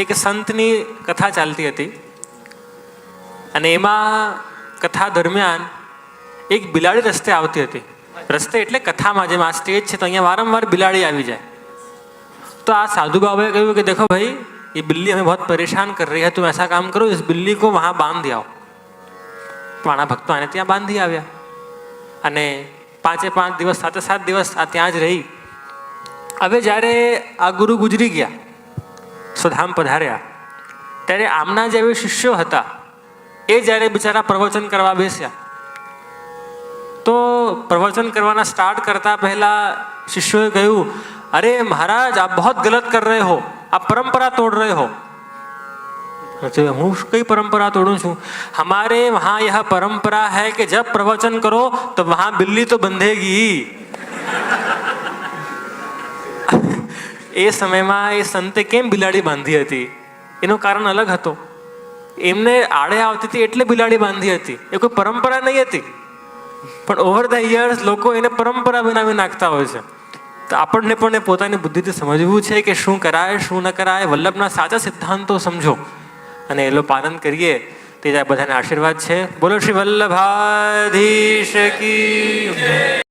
એક સંતની કથા ચાલતી હતી અને એમાં કથા દરમિયાન એક બિલાડી રસ્તે આવતી હતી રસ્તે એટલે કથામાં જેમ આ સ્ટેજ છે તો અહીંયા વારંવાર બિલાડી આવી જાય तो आज साधु बाबा कहूँ कि देखो भाई ये बिल्ली हमें बहुत परेशान कर रही है तुम ऐसा काम करो इस बिल्ली को वहाँ बांध दिया પાણા ભક્તો આને ત્યાં બાંધી આવ્યા અને પાંચે પાંચ દિવસ સાતે સાત દિવસ આ ત્યાં જ રહી હવે જ્યારે આ ગુરુ ગુજરી ગયા फल्हांपद हरिया तेरे आमना जैसे शिष्य હતા એ જારે બિચારા પ્રવચન કરવા ભેસ્યા તો પ્રવચન કરવાના સ્ટાર્ટ કરતા પહેલા શિષ્યએ કહ્યું અરે મહારાજ આપ બહુત ગલત કર રહે હો આપ પરંપરા તોડ રહે હો કછે હું કઈ પરંપરા તોડું છું અમારે વહા યહ પરંપરા હે કે જબ પ્રવચન કરો તો વહા બિલ્લી તો બંધેગી એ સમયમાં એ સંતે કેમ બિલાડી બાંધી હતી એનું કારણ અલગ હતું એમને આડે આવતી હતી એટલે બિલાડી બાંધી હતી એ કોઈ પરંપરા નહીં હતી પણ ઓવર ધ યર્સ લોકો એને પરંપરા બનાવી નાખતા હોય છે તો આપણને પણ એ પોતાની બુદ્ધિથી સમજવું છે કે શું કરાય શું ન કરાય વલ્લભના સાચા સિદ્ધાંતો સમજો અને એનો પાલન કરીએ તે બધાને આશીર્વાદ છે બોલો શ્રી વલ્લભાધીશ કી